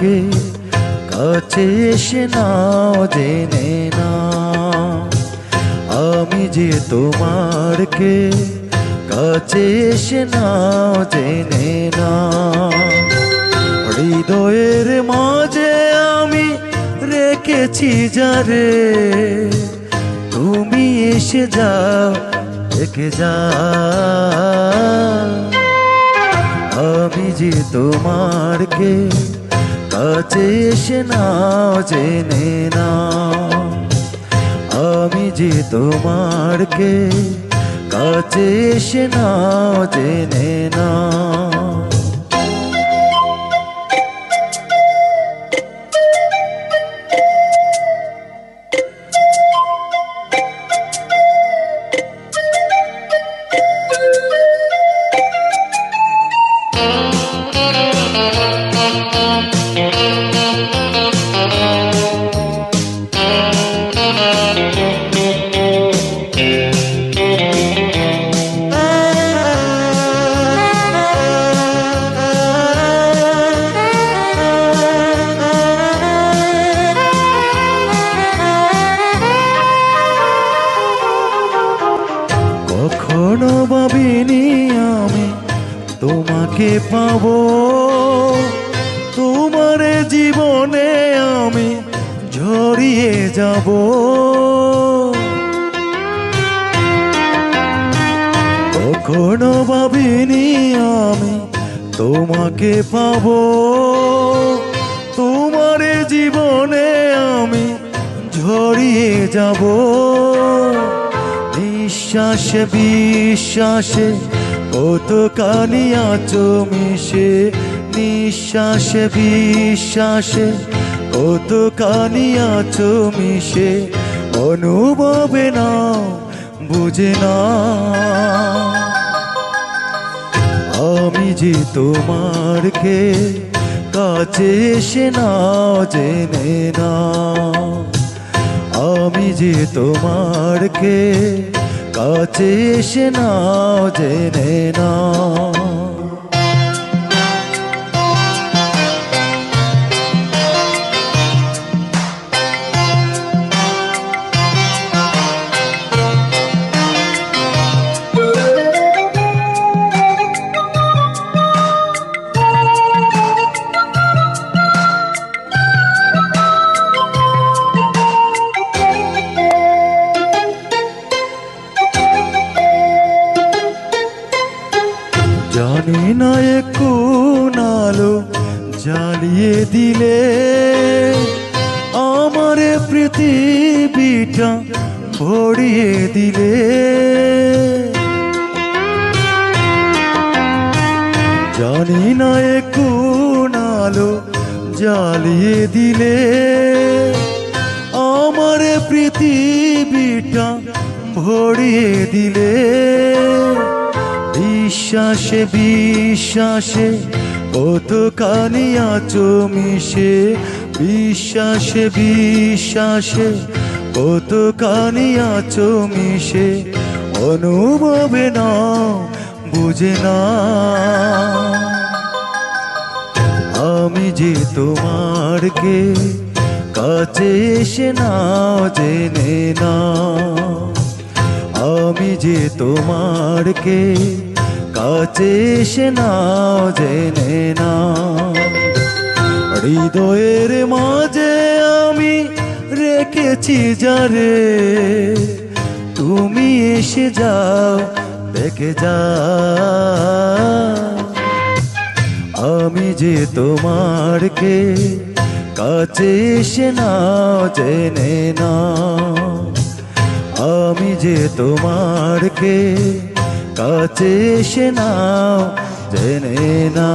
কে কাছে এসে নাও, জেনে না আমি যে তোমার কে কাছে এসে নাও, জেনে না হৃদয়ের মাঝে আমি রেখেছি যারে। তুমি এসে যাও, দেখে যা আমি যে তোমার কে কাছে এসে জেনে না। আমি যে তোমার কে কাছে এসে জেনে না। কখনো ভাবিনি আমি তোমাকে পাব, তোমার জীবনে আমি ঝরিয়ে যাব। কখনো ভাবিনি আমি তোমাকে পাব, তোমার জীবনে আমি ঝরিয়ে যাব। নিঃশ্বাসে বিশ্বাসে কত কালিয়া মিশে? নিঃশ্বাসে, বিশ্বাসে কত কালিয়া মিশে? অনুভবে না, বুঝে না। আমি যে তোমার কে, কাছে এসে না, জেনে না। আমি যে তোমার কে কাছে এসে না জেনে জানি না এ কোন আলো জ্বালিয়ে দিলে। আমার পৃথিবীটা ভরিয়ে দিলে। জানি না এ কোন আলো জ্বালিয়ে দিলে। আমার পৃথিবীটা ভরিয়ে দিলে। বিশ্বাসে বিশ্বাসে কত কালিয়া মিশে? বিশ্বাসে বিশ্বাসে কত কালিয়া মিশে? অনুভবে না, বুঝে না। আমি যে তোমার কে, কাছে এসে না জেনে না। আমি যে তোমার কে কাছে এসে না, জেনে না। হৃদয়ের মাঝে আমি রেখেছি যারে তুমি এসে যাও, দেখে যা। আমি যে তোমার কে, কাছে এসে না, জেনে না। আমি যে তোমার কে কাছে এসে নাও জেনে না